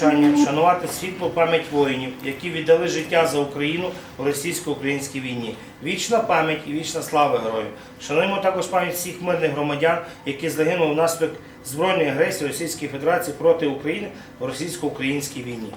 навчання вшанувати світлу пам'ять воїнів, які віддали життя за Україну у російсько-українській війні. Вічна пам'ять і вічна слава героїв. Шануємо також пам'ять всіх мирних громадян, які загинули внаслідок збройної агресії Російської Федерації проти України у російсько-українській війні.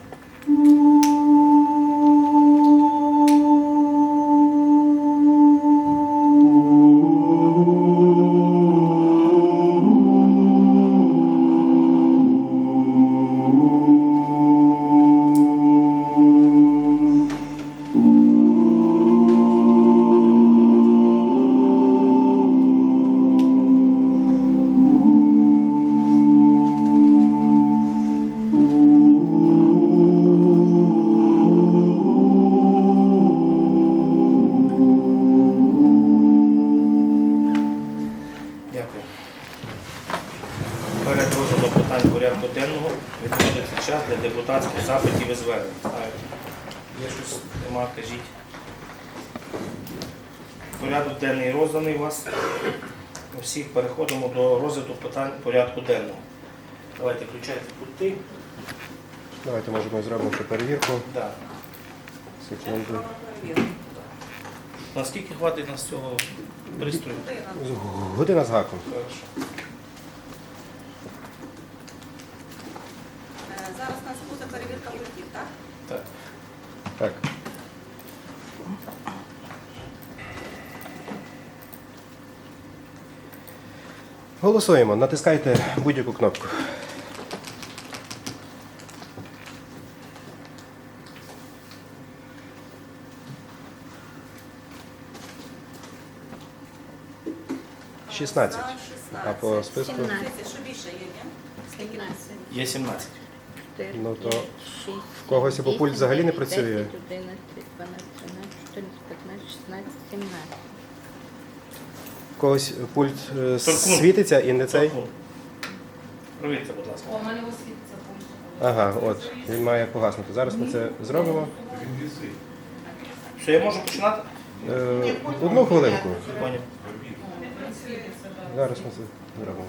Питань порядку денного відводиться час для депутатських запитів і звернень. Є щось нема, кажіть. Порядок денний розданий у вас. Ми всіх переходимо до розгляду питань порядку денного. Давайте включайте пульти. Давайте може ми зробимо ще перевірку. Да. Секунду. Наскільки хватить нас цього пристрою? Година з гаком. Хорошо. Е, Зараз у нас буде перевірка пультів, так? Так. Так. Голосуємо. Натискайте будь-яку кнопку. Шістнадцять. А по списку? Дивіться, що більше є, ні? Є 17. Ну, то в когось або пульт взагалі не працює? 11, 12, 13, 14, 15, 16, 17. Когось пульт е, Торкун. світиться і не цей. Провірте, будь ласка. О, у мене освітиться пульс. Ага, от. Він має погаснути. Зараз ми це зробимо. Все, я можу починати? Е, одну хвилинку. Зараз ми це зробимо.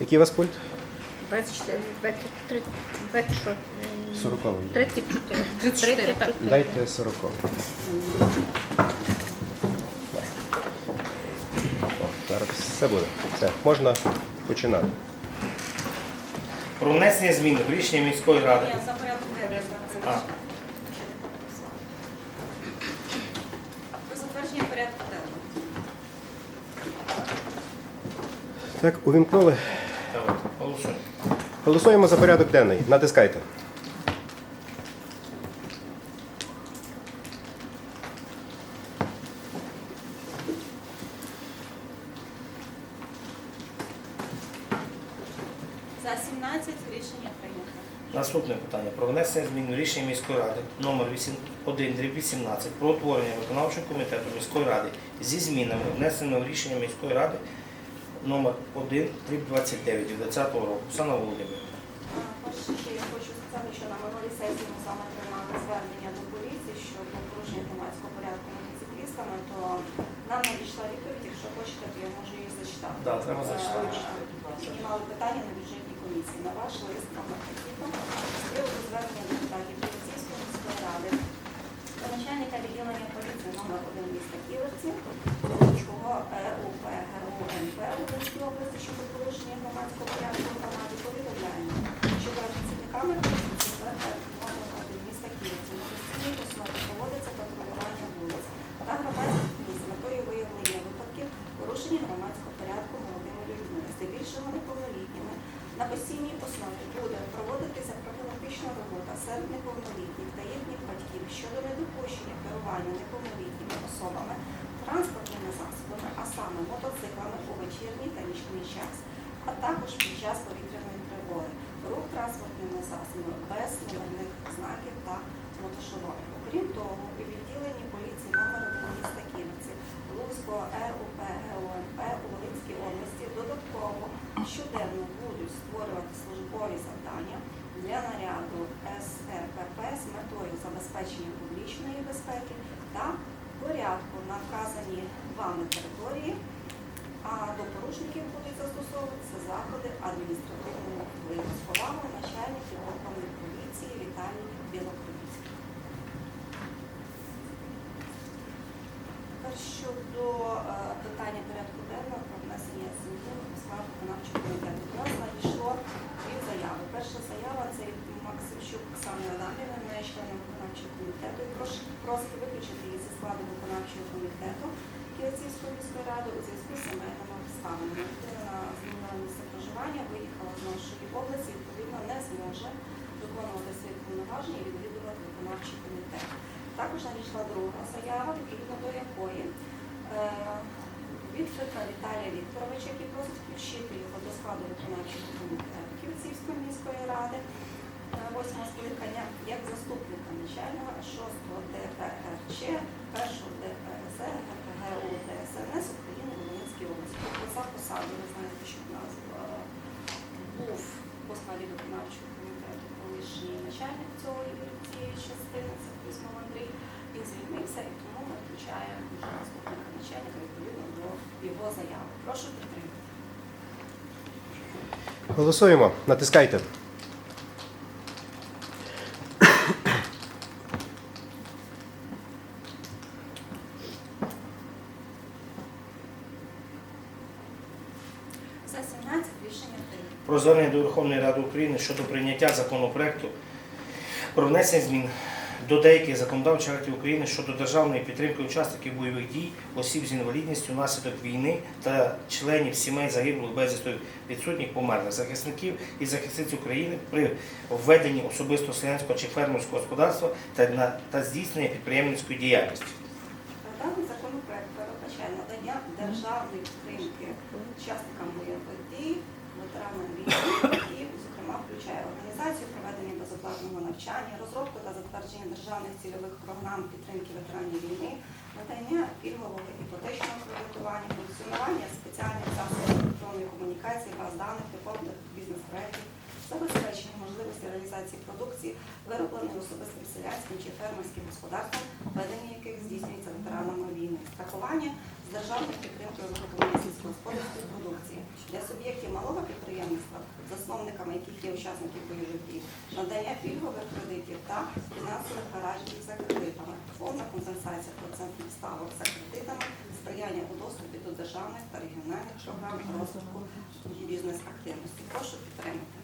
Який у вас пульт? 24, 23, 26, 40. 34. 34, так. Дайте 40. Зараз все буде. Все, можна починати. Про внесення змін в рішення міської ради. Ні, за порядок денний зараз. А. Про затвердження порядку денного. Так, увімкнули. Давайте, голосуємо. Голосуємо за порядок денний. Натискайте. За 17 рішення прийнято. Наступне питання про внесення змін рішення міської ради номер 1 18 про утворення виконавчого комітету міської ради зі змінами, внесеними в рішення міської ради номер 1 29 від 2020 року. Оксана Володимирівна. Перше, що я хочу сказати, що на минулій сесії ми саме приймали звернення до поліції щодо порушення громадського порядку мотоциклістами, то нам надійшла відповідь, якщо хочете, то я можу її зачитати. Да, треба зачитати. Е, Піднімали питання на бюджетній комісії. На ваш лист номер з приводу звернення депутатів Поліцейської міської ради до начальника відділення поліції номер 1 міста Ківерці, Луцького РУП ГУНП НП Луцькій області щодо порушення громадського порядку в громаді повідомляємо, що працівниками поліції номер 1 міста Ківерці на постійній основі проводиться патрулювання вулиць та громадських місць з метою виявлення випадків порушення громадського порядку молодими людьми, здебільшого неповнолітніми. На постійній основі буде проводитися профілактична робота серед неповнолітніх та їхніх батьків щодо недопущення керування неповнолітніми особами транспортними засобами, а саме мотоциклами у вечірній та нічний час, а також під час повітряної тривоги, рух транспортними засобами без номерних знаків та мотошоломів. Окрім того, у відділенні поліції номер 1 міста Ківерці Луцького РУП ГУНП у Волинській області додатково щоденно будуть створювати службові завдання для наряду СРПП з метою забезпечення публічної безпеки та порядку на вказаній вами території а до порушників будуть застосовуватися заходи адміністративного впливу з повагою начальників органів поліції Віталій Білокровіцький. Тепер щодо е, питання порядку денного про внесення змін у виконавчого комітету. До нас надійшло дві заяви. Перша заява це Максимчук Адамівни, вона є членом виконавчого комітету і прош- просить виключити її зі складу виконавчого комітету Київської міської ради у зв'язку з сімейними обставинами. Людина змінила місце проживання, виїхала з нашої області, відповідно не зможе виконувати свої повноваження і відвідувати виконавчий комітет. Також надійшла друга заява, відповідно до якої е, від Віталія Вікторовича, який просить включити його до складу виконавчого комітету Київської міської ради восьмого скликання як заступника начальника 6-го ДПРЧ, 1-го ДПСР, ГПГУ ДСНС України Волинській області. Тобто за посаду, ви знаєте, що в нас е, був по виконавчого комітету колишній начальник цього цієї частини, це Кузьмов Андрій. Він звільнився і тому ми включаємо заступника начальника відповідно до його заяви. Прошу підтримати. Голосуємо. Натискайте. За 17 рішення прийнято. Про звернення до Верховної Ради України щодо прийняття законопроекту про внесення змін до деяких законодавчих актів України щодо державної підтримки учасників бойових дій, осіб з інвалідністю внаслідок війни та членів сімей загиблих безвісти відсутніх померлих захисників і захисниць України при введенні особисто селянського чи фермерського господарства та, на, та здійснення підприємницької діяльності. Даний законопроект передбачає надання державної підтримки учасникам бойових дій, ветеранам війни, і, зокрема, включає організацію проведення навчання, розробку та затвердження державних цільових програм підтримки ветеранів війни, надання пільгового іпотечного кредитування, функціонування спеціальних засобів електронної комунікації, баз даних, типових бізнес-проєктів, забезпечення можливості реалізації продукції, виробленої особистим селянським чи фермерським господарством, ведення яких здійснюється ветеранами війни, страхування з державною підтримкою вироблення сільськогосподарської продукції для суб'єктів малого підприємництва, засновниками яких є учасники бойових дій, надання пільгових кредитів та фінансових гарантій за кредитами, повна компенсація процентних ставок за кредитами, сприяння у доступі до державних та регіональних програм розвитку бізнес-активності. Прошу підтримати.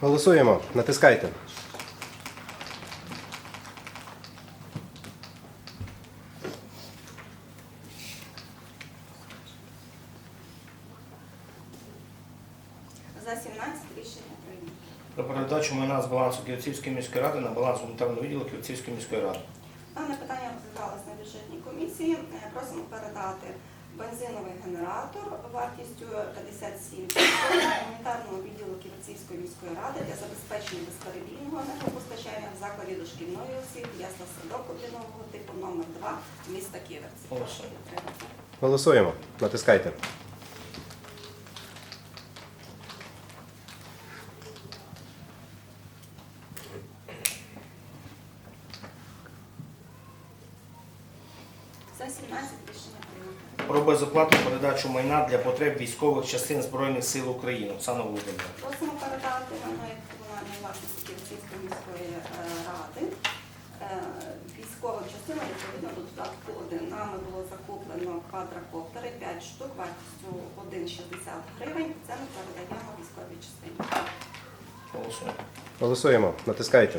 Голосуємо. Натискайте. За 17 рішення прийнято. Про передачу Київської міської ради на баланс гуманітарного відділу Київської міської ради. Дане питання розглядалось на бюджетній комісії. Е, Просимо передати бензиновий генератор вартістю 57 тисяч гуманітарного відділу Ківерцівської міської ради для забезпечення безперебійного енергопостачання в закладі дошкільної освіти ясла садок об'єднаного типу номер 2 міста Ківерці. Голосуємо. Натискайте. За 17 рішення прийнято. Про безоплатну передачу майна для потреб військових частин Збройних сил України. Оксана Володимирівна. Просимо передати майно як комунальної власності Київської міської е, ради е, військовим частинам відповідно до додатку 1. Нами було закуплено квадрокоптери 5 штук вартістю 1,60 гривень. Це ми передаємо військовій частині. Голосуємо. Голосуємо. Натискайте.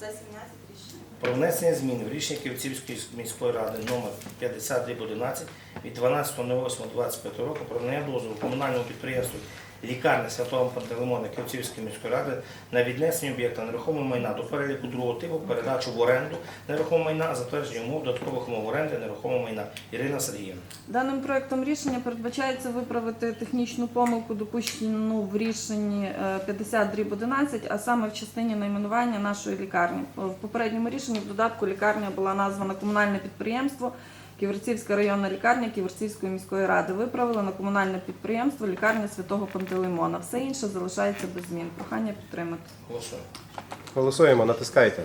За 17 рішення. Про внесення змін в рішення Київської міської ради номер 50 від 12.08.25 року про надання дозволу комунальному підприємству лікарня Святого Пантелеймона Київської міської ради на віднесення об'єкта нерухомого майна до переліку другого типу, передачу в оренду нерухомого майна, затвердження умов додаткових умов оренди нерухомого майна. Ірина Сергіївна. Даним проектом рішення передбачається виправити технічну помилку, допущену в рішенні е, 50 дріб 11, а саме в частині найменування нашої лікарні. В попередньому рішенні в додатку лікарня була названа комунальне підприємство Ківерцівська районна лікарня Ківерцівської міської ради виправили на комунальне підприємство лікарня святого Пантелеймона. Все інше залишається без змін. Прохання підтримати. Голосуємо. Голосуємо, натискайте.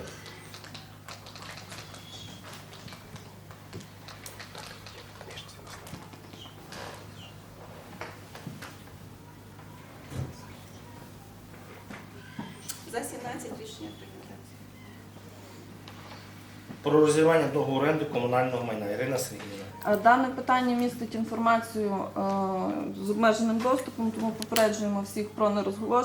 За 17 рішення прийнято. Про розірвання договору оренди комунального майна. Ірина Сергіївна. Е, Дане питання містить інформацію е, з обмеженим доступом, тому попереджуємо всіх про нерозголошення.